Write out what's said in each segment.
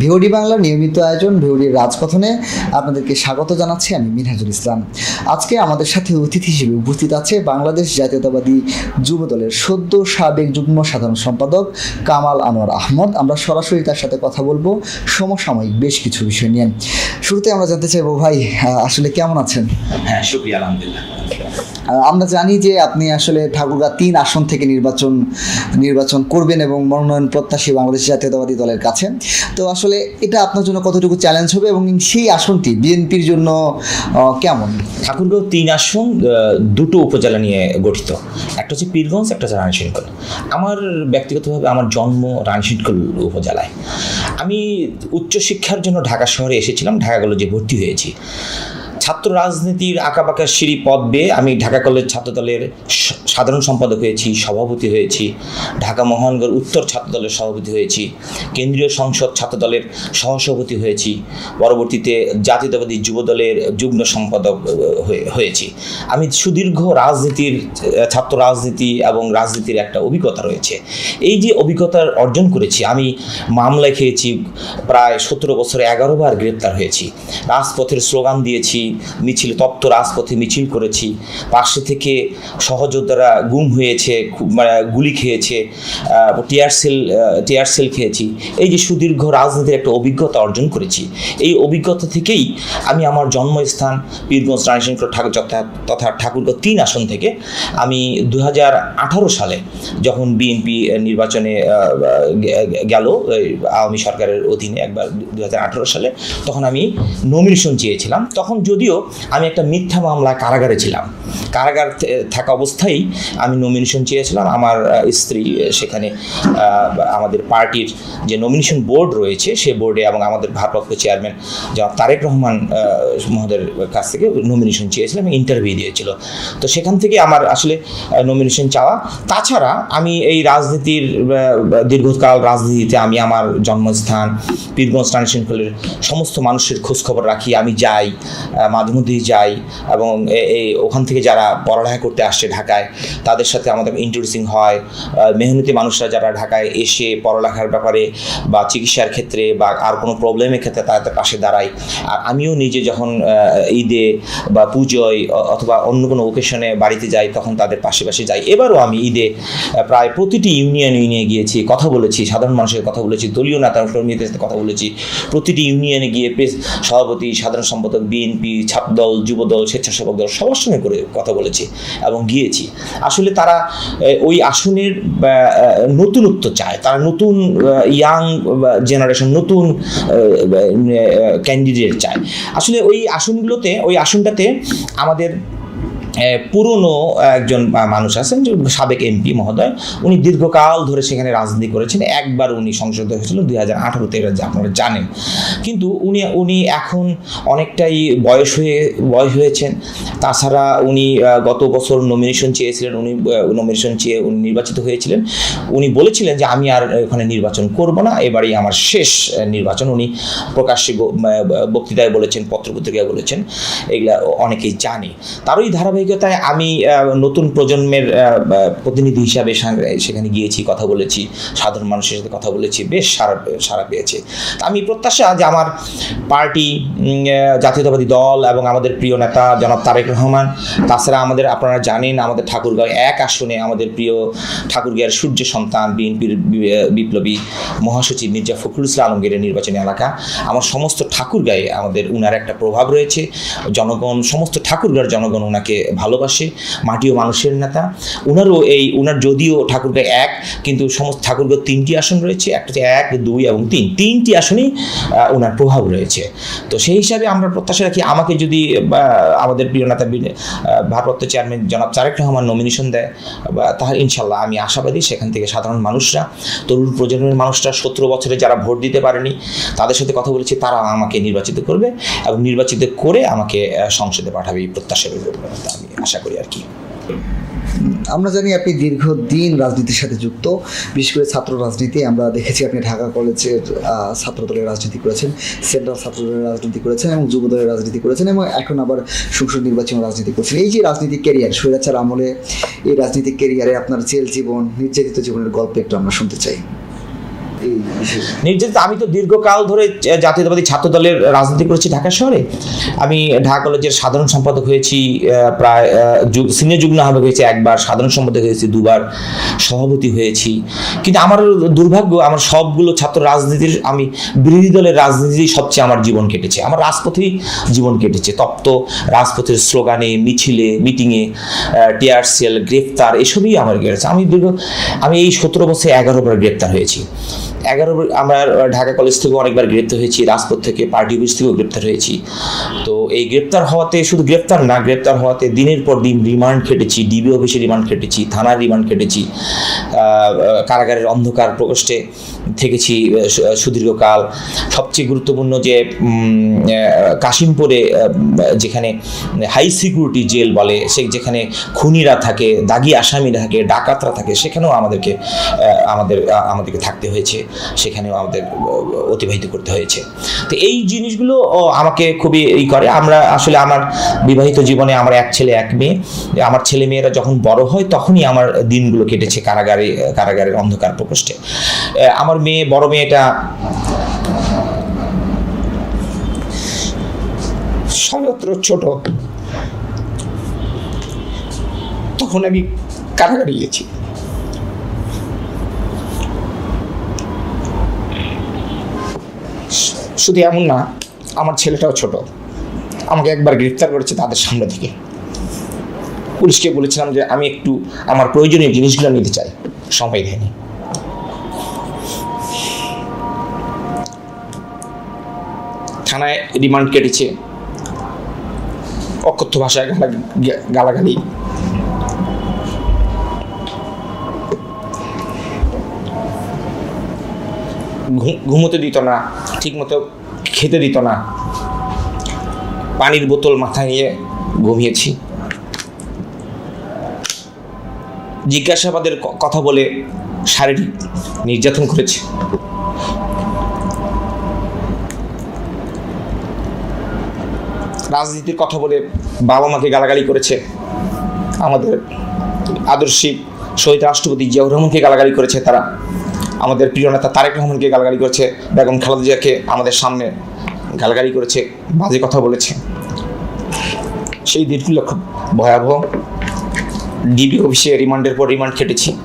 VOD বাংলার নিয়মিত আয়োজন ভিওডির রাজকথনে আপনাদেরকে স্বাগত জানাচ্ছি আমি মিনহাজুল ইসলাম। আজকে আমাদের সাথে অতিথি হিসেবে উপস্থিত আছে বাংলাদেশ জাতীয়তাবাদী যুব দলের সদ্য সাবেক যুগ্ম সাধারণ সম্পাদক কামাল আনোয়ার আহমদ। আমরা সরাসরি তার সাথে কথা বলব সমসাময়িক বেশ কিছু বিষয় নিয়ে। শুরুতে আমরা জানতে চাইব ভাই আসলে কেমন আছেন? হ্যাঁ শুক্রিয়া আলহামদুলিল্লাহ। আমরা জানি যে আপনি আসলে ঠাকুরগা তিন আসন থেকে নির্বাচন নির্বাচন করবেন এবং মনোনয়ন প্রত্যাশী বাংলাদেশ জাতীয়তাবাদী দলের কাছে। তো আসলে এটা আপনার জন্য কতটুকু চ্যালেঞ্জ হবে এবং সেই আসনটি বিএনপির জন্য কেমন? ঠাকুরগাঁও তিন আসন দুটো উপজেলা নিয়ে গঠিত। একটা হচ্ছে পীরগঞ্জ, একটা হচ্ছে রানীশঙ্কল আমার ব্যক্তিগতভাবে আমার জন্ম রানীশঙ্কল উপজেলায়। আমি উচ্চশিক্ষার জন্য ঢাকা শহরে এসেছিলাম, ঢাকা কলেজে ভর্তি হয়েছি। ছাত্র রাজনীতির আঁকাবাঁকা সিঁড়ি পথ বেয়ে আমি ঢাকা কলেজ ছাত্রদলের সাধারণ সম্পাদক হয়েছি, সভাপতি হয়েছি, ঢাকা মহানগর উত্তর ছাত্রদলের সভাপতি হয়েছি, কেন্দ্রীয় সংসদ ছাত্রদলের সহসভাপতি হয়েছি, পরবর্তীতে জাতীয়তাবাদী যুবদলের যুগ্ম সম্পাদক হয়ে- হয়েছি। আমি সুদীর্ঘ রাজনীতির ছাত্র রাজনীতি এবং রাজনীতির একটা অভিজ্ঞতা রয়েছে। এই যে অভিজ্ঞতা অর্জন করেছি, আমি মামলায় খেয়েছি, প্রায় সতেরো বছরে এগারো বার গ্রেপ্তার হয়েছি। রাজপথের স্লোগান দিয়েছি, মিছিল, তপ্ত রাজপথে মিছিল করেছি। পাশে থেকে সহযোদ্ধারা গুম হয়েছে মানে গুলি খেয়েছে টিয়ার সেল টিয়ার সেল খেয়েছি। এই যে সুদীর্ঘ রাজনীতির একটা অভিজ্ঞতা অর্জন করেছি। এই অভিজ্ঞতা থেকেই আমি আমার জন্মস্থান, পীরগঞ্জ রানীশঙ্কর ঠাকুর তথা ঠাকুরগাঁও তিন আসন থেকে আমি দু হাজার আঠারো সালে যখন বিএনপি নির্বাচনে গেল আওয়ামী সরকারের অধীনে একবার দু হাজার আঠারো সালে, তখন আমি নমিনেশন চেয়েছিলাম। তখন যদিও আমি একটা মিথ্যা মামলা কারাগারে ছিলাম। কারাগার থাকা অবস্থায় আমি নমিনেশন চেয়েছিলাম, আমার স্ত্রী সেখানে আমাদের পার্টির যে নমিনেশন বোর্ড রয়েছে, সে বোর্ডে এবং আমাদের ভারপ্রাপ্ত চেয়ারম্যান জনাব তারেক রহমান মহোদয়ের কাছ থেকে নমিনেশন চেয়েছিলাম ইন্টারভিউ দিয়েছিল। তো সেখান থেকে আমার আসলে নমিনেশন চাওয়া। তাছাড়া আমি এই রাজনীতির দীর্ঘকাল রাজনীতিতে আমি আমার জন্মস্থান, পীরগঞ্জ রানীশঙ্কলের সমস্ত মানুষের খোঁজখবর রাখি। আমি যাই মাঝে মধ্যেই যাই এবং এই, ওখান থেকে যারা পড়ালেখা করতে আসছে ঢাকায় তাদের সাথে আমাদের ইন্ট্রোডিউসিং হয়। মেহনতি মানুষরা যারা ঢাকায় এসে পড়ালেখার ব্যাপারে বা চিকিৎসার ক্ষেত্রে বা আর কোনো প্রবলেমের ক্ষেত্রে তাদের পাশে দাঁড়াই আর আমিও নিজে যখন ঈদে বা পুজোয় অথবা অন্য কোনো ওকেশনে বাড়িতে যাই, তখন তাদের পাশে পাশে যাই। এবারও আমি ঈদে প্রায় প্রতিটি ইউনিয়ন ইউনিয়নে গিয়েছি, কথা বলেছি, সাধারণ মানুষের কথা বলেছি, দলীয় নেতা কর্মীদের সাথে কথা বলেছি। প্রতিটি ইউনিয়নে গিয়ে প্রেস, সভাপতি, সাধারণ সম্পাদক বিএনপি ছাপ ছাত্রদল, যুবদল, স্বেচ্ছাসেবক দল সবার সঙ্গে করে কথা বলেছি এবং গিয়েছি। আসলে তারা ওই আসনের নতুনত্ব চায়। তারা নতুন ইয়াং জেনারেশন নতুন ক্যান্ডিডেট চায়। আসলে ওই আসনগুলোতে, ওই আসনটাতে আমাদের পুরনো একজন মানুষ আছেন যে সাবেক এমপি মহোদয়। উনি দীর্ঘকাল ধরে সেখানে রাজনীতি করেছেন। একবার উনি সংসদে হয়েছিল দুই হাজার আঠারোতে, এটা আপনারা জানেন। কিন্তু উনি উনি এখন অনেকটাই বয়স হয়ে, বয়স হয়েছেন। তাছাড়া উনি গত বছর নমিনেশন চেয়েছিলেন, উনি নমিনেশন চেয়ে উনি নির্বাচিত হয়েছিলেন। উনি বলেছিলেন যে, আমি আর ওখানে নির্বাচন করব না, এবারই আমার শেষ নির্বাচন। উনি প্রকাশ্যে বক্তৃতায় বলেছেন, পত্রপত্রিকায় বলেছেন, এগুলা অনেকেই জানে। তারই ধারাবাহিকতায় আমি নতুন প্রজন্মের প্রতিনিধি হিসাবে সেখানে গিয়েছি, কথা বলেছি, সাধারণ মানুষের সাথে কথা বলেছি, বেশ সারা সারা পেয়েছে। আমি প্রত্যাশা যে আমার পার্টি জাতীয়তাবাদী দল এবং আমাদের প্রিয় নেতা জনাব তারেক রহমান, তাছাড়া আমাদের, আপনারা জানেন আমাদের ঠাকুরগাঁও এক আসনে আমাদের প্রিয় ঠাকুরগাঁয়ের সূর্য সন্তান, বিএনপির বিপ্লবী মহাসচিব মির্জা ফখরুল ইসলাম আলমগীরের নির্বাচনী এলাকা। আমার সমস্ত ঠাকুরগাঁয়ে আমাদের উনার একটা প্রভাব রয়েছে। জনগণ, সমস্ত ঠাকুরগাঁর জনগণ ওনাকে ভালোবাসে মাটি ও মানুষের নেতা। উনারও এই, উনার যদিও ঠাকুরকে এক, কিন্তু সমস্ত ঠাকুরগাঁও তিনটি আসন রয়েছে, একটা এক, দুই এবং তিন। তিনটি আসনেই ওনার প্রভাব রয়েছে। তো সেই হিসাবে আমরা প্রত্যাশা রাখি, আমাকে যদি আমাদের প্রিয় নেতা ভারপ্রাপ্ত চেয়ারম্যান জনাব তারেক রহমান নমিনেশন দেয়, বা, তাহলে ইনশাল্লাহ আমি আশাবাদী সেখান থেকে সাধারণ মানুষরা, তরুণ প্রজন্মের মানুষরা সতেরো বছরে যারা ভোট দিতে পারেনি, তাদের সাথে কথা বলেছি, তারা আমাকে নির্বাচিত করবে এবং নির্বাচিত করে আমাকে সংসদে পাঠাবে এই প্রত্যাশা আমি আশা করি আর কি। আমরা জানি আপনি দীর্ঘদিন রাজনীতির সাথে যুক্ত, বিশেষ করে ছাত্র রাজনীতি, আমরা দেখেছি আপনি ঢাকা কলেজের ছাত্র দলের রাজনীতি করেছেন, সেন্ট্রাল ছাত্র দলের রাজনীতি করেছেন এবং যুব দলের রাজনীতি করেছেন এবং এখন আবার সংসদ নির্বাচন রাজনীতি করছেন। এই যে রাজনীতিক ক্যারিয়ার স্বৈরাচার আমলে এই রাজনীতিক ক্যারিয়ারে আপনার জেল জীবন, নির্যাতিত জীবনের গল্প একটু আমরা শুনতে চাই। নির্যাতিত, আমি তো দীর্ঘকাল ধরে জাতীয়তাবাদী ছাত্র দলের রাজনীতি করেছি ঢাকা শহরে। আমি ঢাকা কলেজের সাধারণ সম্পাদক হয়েছি প্রায় সিনিয়র যুগ্ম আহ্বায়ক হয়েছি একবার, সাধারণ সম্পাদক হয়েছি দুবার, সভাপতি হয়েছি। কিন্তু আমার দুর্ভাগ্য, আমার সবগুলো ছাত্র রাজনীতির, আমি বিরোধী দলের রাজনীতি সবচেয়ে আমার জীবন কেটেছে। আমার রাজপথেই জীবন কেটেছে, তপ্ত রাজপথের স্লোগানে, মিছিলে, মিটিংয়ে টিআর সেল গ্রেফতার, এসবই আমার কেটেছে। আমি দীর্ঘ, আমি এই সতেরো বছরে এগারো বার গ্রেপ্তার হয়েছি। এগারো আমরা ঢাকা কলেজ থেকে অনেকবার গ্রেপ্তার হয়েছি রাজপথ থেকে পার্টি অফিস থেকেও গ্রেপ্তার হয়েছি। তো এই গ্রেপ্তার হওয়াতে শুধু গ্রেপ্তার না গ্রেপ্তার হওয়াতে দিনের পর দিন রিমান্ড কেটেছি ডিবি অফিসে রিমান্ড কেটেছি থানার রিমান্ড আহ, কারাগারের অন্ধকার প্রকোষ্ঠে থেকেছি সুদীর্ঘকাল। সবচেয়ে গুরুত্বপূর্ণ যে কাশিমপুরে যেখানে হাই সিকিউরিটি জেল বলে সে যেখানে খুনিরা থাকে দাগি আসামিরা থাকে ডাকাতরা থাকে সেখানেও আমাদেরকে আমাদের আমাদেরকে থাকতে হয়েছে। সেখানেও আমাদের অতিবাহিত করতে হয়েছে। তো এই জিনিসগুলো আমাকে খুবই ই করে। আমরা আসলে আমার বিবাহিত জীবনে আমার এক ছেলে, এক মেয়ে। আমার ছেলে মেয়েরা যখন বড় হয়, তখনই আমার দিনগুলো কেটেছে কারাগারে, কারাগারের অন্ধকার প্রকোষ্ঠে। আমার মেয়ে, বড় মেয়েটা সর্বত্র ছোট। তখন আমি কারাগারে গিয়েছি। শুধু এমন না, আমার ছেলেটাও ছোট। আমাকে একবার গ্রেফতার করেছে তাদের সামনে থেকে। পুলিশকে বলেছিলাম যে আমি একটু আমার প্রয়োজনীয় জিনিসগুলো নিতে চাই। সময় দেয়নি। থানায় রিমান্ড কেটেছে। অকথ্য ভাষায় গালা- গালাগালি ঘুমোতে দিত না, ঠিকমতো খেতে দিত না। পানির বোতল মাথায় নিয়ে ঘুমিয়েছি। জিজ্ঞাসাবাদের কথা বলে শারীরিক নির্যাতন করেছে। রাজনীতির কথা বলে বাবা মাকে গালাগালি করেছে। আমাদের আদর্শিক শহীদ রাষ্ট্রপতি জিয়াউর রহমানকে গালাগালি করেছে তারা। আমাদের প্রিয় নেতা তারেক রহমানকে গালাগালি করেছে, বেগম খালেদা আমাদের সামনে গালাগালি করেছে, বাজে কথা বলেছে। সেই দিনগুলো খুব ভয়াবহ। ডিবি অফিসে রিমান্ডের পর রিমান্ড খেটেছি।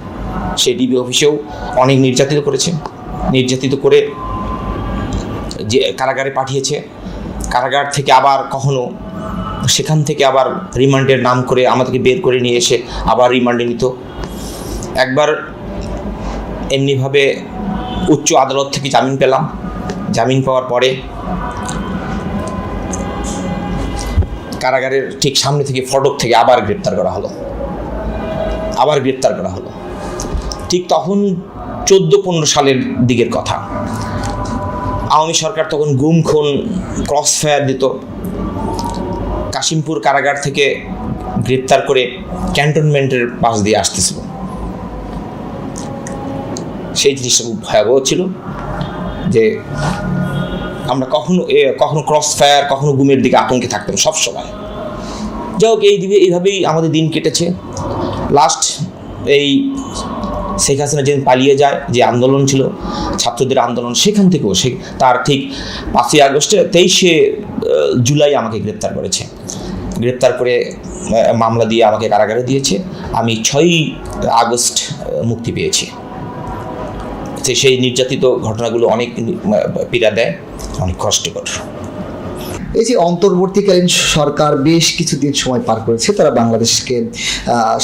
সেই ডিবি অফিসেও অনেক নির্যাতিত করেছে। নির্যাতিত করে যে কারাগারে পাঠিয়েছে। কারাগার থেকে আবার কখনো সেখান থেকে আবার রিমান্ডের নাম করে আমাদেরকে বের করে নিয়ে এসে আবার রিমান্ডে নিত। একবার এমনিভাবে উচ্চ আদালত থেকে জামিন পেলাম। জামিন পাওয়ার পরে কারাগারের ঠিক সামনে থেকে ফটক থেকে আবার গ্রেপ্তার করা হলো। আবার গ্রেপ্তার করা হলো। ঠিক তখন চোদ্দ পনেরো সালের দিকের কথা। আওয়ামী সরকার তখন গুম, খুন ক্রস ফায়ার দিত। কাশিমপুর কারাগার থেকে গ্রেপ্তার করে ক্যান্টনমেন্টের পাশ দিয়ে আসতেছিল। সেই জিনিসটা খুব ভয়াবহ ছিল যে আমরা কখনো কখনো ক্রস ফায়ার কখনো গুমের দিকে আতঙ্কে থাকতাম সব সময়। যাই হোক, এই দিকে, এইভাবেই আমাদের দিন কেটেছে। লাস্ট এই শেখ হাসিনা যেদিন পালিয়ে যায়, যে আন্দোলন ছিল, ছাত্রদের আন্দোলন, সেখান থেকেও সে, তার ঠিক পাঁচই আগস্টে তেইশে জুলাই আমাকে গ্রেপ্তার করেছে। গ্রেপ্তার করে মামলা দিয়ে আমাকে কারাগারে দিয়েছে। আমি ছয়ই আগস্ট মুক্তি পেয়েছি। সেই নির্যাতিত ঘটনাগুলো অনেক পীড়া দেয়, অনেক কষ্টকর। এই যে অন্তর্বর্তীকালীন সরকার বেশ কিছুদিন সময় পার করেছে, তারা বাংলাদেশকে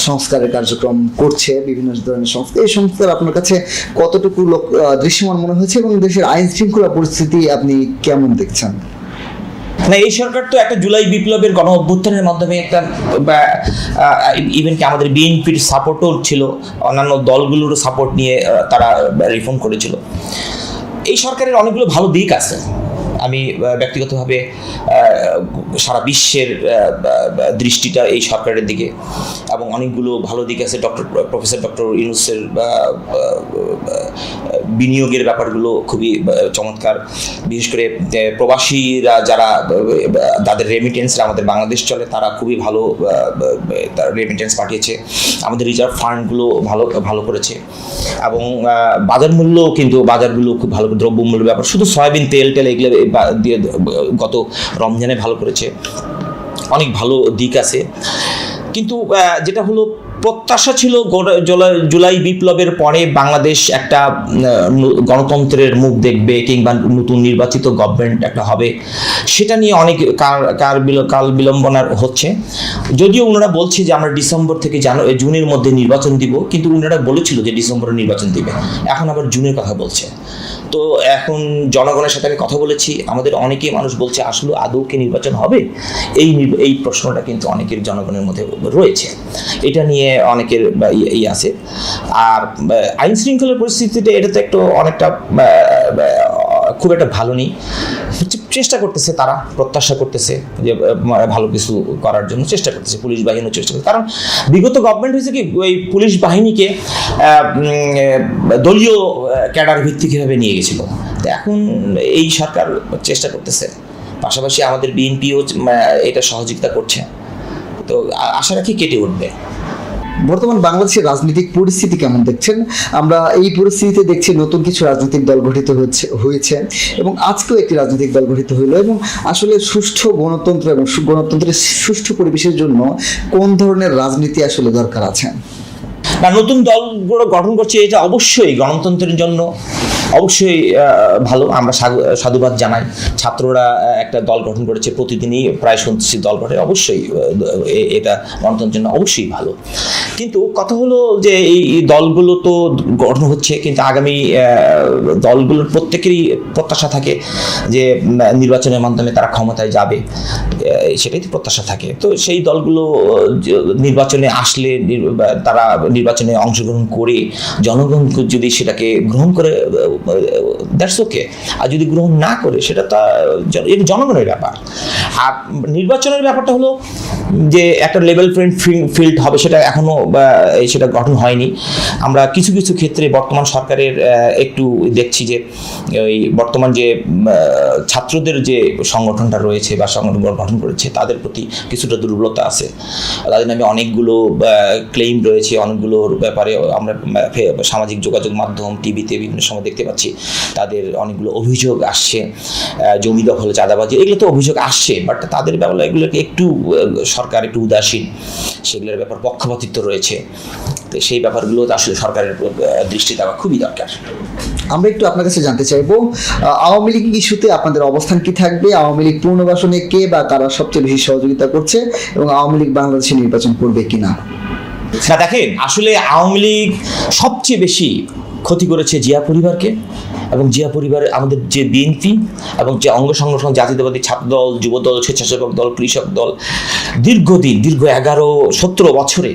সংস্কারের কার্যক্রম করছে, বিভিন্ন ধরনের সংস্কার এই সংস্কার আপনার কাছে কতটুকু লোক দৃশ্যমান মনে হয়েছে এবং দেশের আইন শৃঙ্খলা পরিস্থিতি আপনি কেমন দেখছেন? না, এই সরকার তো একটা জুলাই বিপ্লবের গণ অভ্যুত্থানের মাধ্যমে একটা ইভেন কি আমাদের বিএনপির সাপোর্টও ছিল, অন্যান্য দলগুলোরও সাপোর্ট নিয়ে তারা রিফর্ম করেছিল। এই সরকারের অনেকগুলো ভালো দিক আছে। আমি ব্যক্তিগতভাবে সারা বিশ্বের দৃষ্টিটা এই সরকারের দিকে এবং অনেকগুলো ভালো দিক আছে, ডক্টর, প্রফেসর ডক্টর ইউনুসের বিনিয়োগের ব্যাপারগুলো খুবই চমৎকার। বিশেষ করে প্রবাসীরা যারা তাদের রেমিটেন্সরা আমাদের বাংলাদেশ চলে, তারা খুবই ভালো তার রেমিটেন্স পাঠিয়েছে। আমাদের রিজার্ভ ফান্ডগুলো ভালো ভালো করেছে। এবং বাজার মূল্য কিন্তু, বাজারগুলো খুব ভালো দ্রব্যমূল্যের ব্যাপার। শুধু সয়াবিন তেল টেল এগুলো দিয়ে গত রমজানে ভালো করেছে। অনেক ভালো দিক আছে। কিন্তু যেটা হলো, প্রত্যাশা ছিল জুলাই বিপ্লবের পরে বাংলাদেশ একটা গণতন্ত্রের মুখ দেখবে কিংবা নতুন নির্বাচিত গভর্নমেন্ট একটা হবে। সেটা নিয়ে অনেক কার কাল বিলম্বনার হচ্ছে। যদিও ওনারা বলছে যে আমরা ডিসেম্বর থেকে জানুয়ারি জুনের মধ্যে নির্বাচন দিব, কিন্তু ওনারা বলেছিল যে ডিসেম্বরে নির্বাচন দিবে। এখন আবার জুনের কথা বলছে। তো এখন জনগণের সাথে আমি কথা বলেছি, আমাদের অনেকেই মানুষ বলছে, আসলে আদৌ কি নির্বাচন হবে? এই এই প্রশ্নটা কিন্তু অনেকের জনগণের মধ্যে রয়েছে। এটা নিয়ে অনেকের ই আছে। আর আইন শৃঙ্খলার পরিস্থিতিতে এটা তো একটু অনেকটা খুব একটা ভালো নেই। চেষ্টা করতেছে তারা, প্রত্যাশা করতেছে যে ভালো কিছু করার জন্য চেষ্টা করতেছে, পুলিশ বাহিনীও চেষ্টা করছে কারণ বিগত গভর্নমেন্ট হয়েছে কি, ওই পুলিশ বাহিনীকে দলীয় ক্যাডার ভিত্তিক কীভাবে নিয়ে গেছিল। তো এখন এই সরকার চেষ্টা করতেছে। পাশাপাশি আমাদের বিএনপিও এটা সহযোগিতা করছে। তো আশা রাখি কেটে উঠবে। বর্তমান বাংলাদেশের রাজনৈতিক পরিস্থিতি কেমন দেখছেন? আমরা এই পরিস্থিতিতে দেখছি নতুন কিছু রাজনৈতিক দল গঠিত হচ্ছে, হয়েছে এবং আজকেও একটি রাজনৈতিক দল গঠিত হলো এবং আসলে সুষ্ঠু গণতন্ত্র এবং গণতন্ত্রের সুষ্ঠু পরিবেশের জন্য কোন ধরনের রাজনীতি আসলে দরকার আছে? না, নতুন দলগুলো গঠন করছে, এটা অবশ্যই গণতন্ত্রের জন্য অবশ্যই ভালো। আমরা সাধু- সাধুবাদ জানাই। ছাত্ররা একটা দল গঠন করেছে প্রতিদিনই, প্রায় শুনছি দল গঠে, অবশ্যই এটা গণতন্ত্রের জন্য অবশ্যই ভালো। কিন্তু কথা হলো যে এই দলগুলো তো গঠন হচ্ছে, কিন্তু আগামী দলগুলোর প্রত্যেকেরই প্রত্যাশা থাকে যে নির্বাচনের মাধ্যমে তারা ক্ষমতায় যাবে। সেটাই তো প্রত্যাশা থাকে। তো সেই দলগুলো নির্বাচনে আসলে তারা নির্বাচনে অংশগ্রহণ করে জনগণ যদি সেটাকে গ্রহণ করে দ্যাটস ওকে আর যদি গ্রহণ না করে, সেটা তা এটা জনগণের ব্যাপার। আর নির্বাচনের ব্যাপারটা হলো যে একটা লেভেল ফ্রেন্ড ফিল্ড হবে, সেটা এখনও সেটা গঠন হয়নি। আমরা কিছু কিছু ক্ষেত্রে বর্তমান সরকারের একটু দেখছি যে ওই বর্তমান যে ছাত্রদের যে সংগঠনটা রয়েছে বা সংগঠন গঠন করেছে, তাদের প্রতি কিছুটা দুর্বলতা আছে। তাদের নামে অনেকগুলো ক্লেইম রয়েছে অনেকগুলোর ব্যাপারে আমরা সামাজিক যোগাযোগ মাধ্যম, টিভিতে বিভিন্ন সময় দেখতে পাচ্ছি, তাদের অনেকগুলো অভিযোগ আসছে জমি দখল, চাঁদাবাজি, এগুলো তো অভিযোগ আসছে বাট তাদের ব্যাপারে এগুলোকে একটু সরকার একটু উদাসীন, সেগুলোর ব্যাপার পক্ষপাতিত্ব রয়েছে। তো সেই ব্যাপারগুলো আসলে সরকারের দৃষ্টি দেওয়া খুবই দরকার। আমরা একটু আপনার কাছে জানতে চাইব আওয়ামী লীগ ইস্যুতে আপনাদের অবস্থান কি থাকবে, আওয়ামী লীগ পুনর্বাসনে কে বা কারা সবচেয়ে বেশি সহযোগিতা করছে, এবং আওয়ামী লীগ বাংলাদেশে নির্বাচন করবে কিনা? না দেখেন আসলে আওয়ামী লীগ সবচেয়ে বেশি ক্ষতি করেছে জিয়া পরিবারকে এবং জিয়া পরিবারের আমাদের যে বিএনপি এবং যে অঙ্গ সংগঠন, জাতীয়তাবাদী যুব দল, স্বেচ্ছাসেবক দল, কৃষক দল, দীর্ঘদিন, দীর্ঘ এগারো, সতেরো বছরে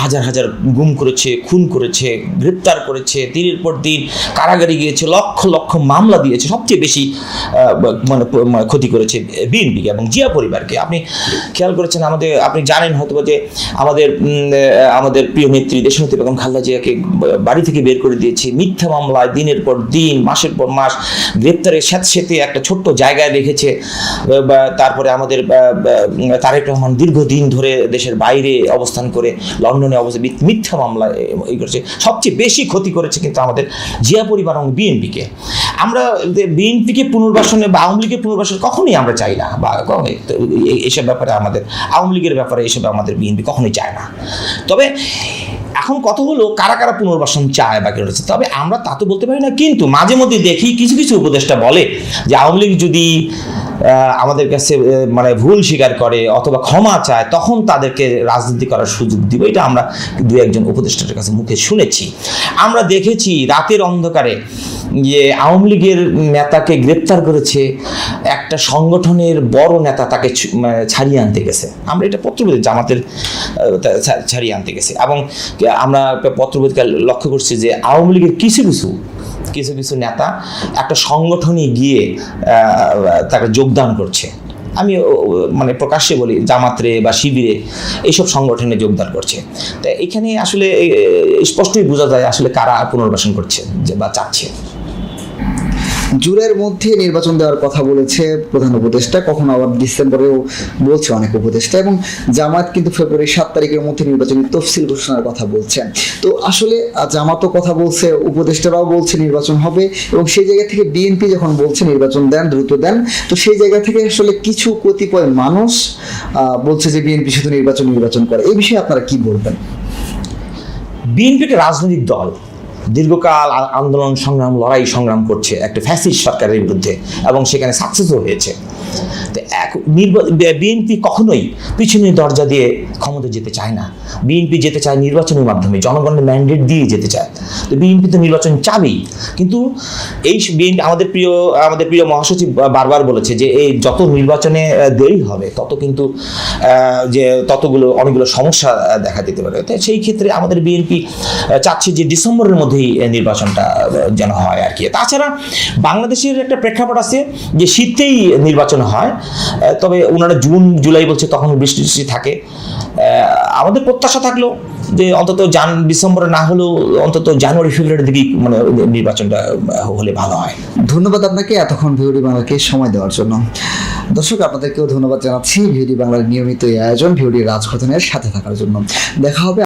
হাজার হাজার গুম করেছে, খুন করেছে, গ্রেপ্তার করেছে, দিনের পর দিন কারাগারে গিয়েছে, লক্ষ লক্ষ মামলা দিয়েছে, সবচেয়ে বেশি মানে মানে ক্ষতি করেছে বিএনপিকে এবং জিয়া পরিবারকে। আপনি খেয়াল করেছেন আমাদের, আপনি জানেন হয়তো যে আমাদের আমাদের প্রিয় নেত্রী দেশনেত্রী বেগম খালেদা জিয়াকে বাড়ি থেকে বের করে দিয়েছে। মিথ্যা মামলায় দিনের পর দিন মাসের পর মাস গ্রেপ্তারের সাথে একটা ছোট্ট জায়গায় রেখেছে তারপরে আমাদের তারেক রহমান দীর্ঘদিন ধরে দেশের বাইরে অবস্থান করে লন্ডনে অবস্থা মিথ্যা মামলায় ই করেছে। সবচেয়ে বেশি ক্ষতি করেছে কিন্তু আমাদের জিয়া পরিবার এবং বিএনপিকে। আমরা বিএনপিকে পুনর্বাসনে বা আওয়ামী লীগের পুনর্বাসন কখনোই আমরা চাই না, বা এইসব ব্যাপারে আমাদের, আওয়ামী লীগের ব্যাপারে এইসব আমাদের বিএনপি কখনোই চায় না। তবে এখন কত হলো কারা কারা পুনর্বাসন চায় বা রয়েছে? তবে আমরা তা তো বলতে পারি না, কিন্তু মাঝে মধ্যে দেখি কিছু কিছু উপদেষ্টা বলে যে আওয়ামী লীগ যদি আমাদের কাছে মানে ভুল স্বীকার করে অথবা ক্ষমা চায়, তখন তাদেরকে রাজনীতি করার সুযোগ দিব। এটা আমরা দু একজন উপদেষ্টার কাছে মুখে শুনেছি। আমরা দেখেছি রাতের অন্ধকারে যে আওয়ামী লীগের নেতাকে গ্রেপ্তার করেছে একটা সংগঠনের বড় নেতা তাকে মানে ছাড়িয়ে আনতে গেছে। আমরা এটা পত্রপত্রিকা, জামাতের ছাড়িয়ে আনতে গেছে। এবং আমরা পত্রপত্রিকা লক্ষ্য করছি যে আওয়ামী লীগের কিছু কিছু কিছু কিছু নেতা একটা সংগঠনে গিয়ে তাকে যোগদান করছে। আমি মানে প্রকাশ্যে বলি, জামাত্রে বা শিবিরে এইসব সংগঠনে যোগদান করছে। তা এখানে আসলে স্পষ্টই বোঝা যায় আসলে কারা পুনর্বাসন করছে বা চাচ্ছে। জুনের মধ্যে নির্বাচন দেওয়ার কথা বলেছে প্রধান উপদেষ্টা। কখনো আবার ডিসেম্বরেও বলছে অনেক উপদেষ্টা এবং জামাত কিন্তু ফেব্রুয়ারি সাত তারিখের মধ্যে নির্বাচনী তফসিল ঘোষণার কথা বলছেন। তো আসলে জামাতও কথা বলছে, উপদেষ্টারাও বলছে নির্বাচন হবে এবং সেই জায়গা থেকে বিএনপি যখন বলছে নির্বাচন দেন, দ্রুত দেন, তো সেই জায়গা থেকে আসলে কিছু কতিপয় মানুষ বলছে যে বিএনপি শুধু নির্বাচন নির্বাচন করে। এই বিষয়ে আপনারা কি বলবেন? বিএনপি একটা রাজনৈতিক দল। দীর্ঘকাল আন্দোলন সংগ্রাম লড়াই সংগ্রাম করছে একটা ফ্যাসিস্ট সরকারের বিরুদ্ধে এবং সেখানে সাকসেসও হয়েছে। তো এক বিএনপি কখনোই পিছনের দরজা দিয়ে ক্ষমতা যেতে চায় না। বিএনপি যেতে চায় নির্বাচনের মাধ্যমে, জনগণের ম্যান্ডেট দিয়ে যেতে চায়। তো বিএনপি তো নির্বাচন চাবেই। কিন্তু এই বিএনপি আমাদের প্রিয় আমাদের প্রিয় মহাসচিব বারবার বলেছে যে এই যত নির্বাচনে দেরি হবে, তত কিন্তু যে ততগুলো, অনেকগুলো সমস্যা দেখা দিতে পারে। তো সেই ক্ষেত্রে আমাদের বিএনপি চাচ্ছে যে ডিসেম্বরের মধ্যেই নির্বাচনটা যেন হয় আর কি। তাছাড়া বাংলাদেশের একটা প্রেক্ষাপট আছে যে শীতেই নির্বাচন হয় তবে ওনারা জুন, জুলাই বলছে তখন বৃষ্টি বৃষ্টি থাকে। আমাদের প্রত্যাশা থাকল যে অন্তত জান, ডিসেম্বরে না হলেও অন্তত জানুয়ারি, ফেব্রুয়ারির দিকেই মানে নির্বাচনটা হলে ভালো হয়। ধন্যবাদ আপনাকে, এতক্ষণ ভিওডি বাংলাকে সময় দেওয়ার জন্য। দর্শক, আপনাদেরকেও ধন্যবাদ জানাচ্ছি ভিওডি বাংলার নিয়মিত এই আয়োজন, ভিওডি রাজঘটনের সাথে থাকার জন্য। দেখা হবে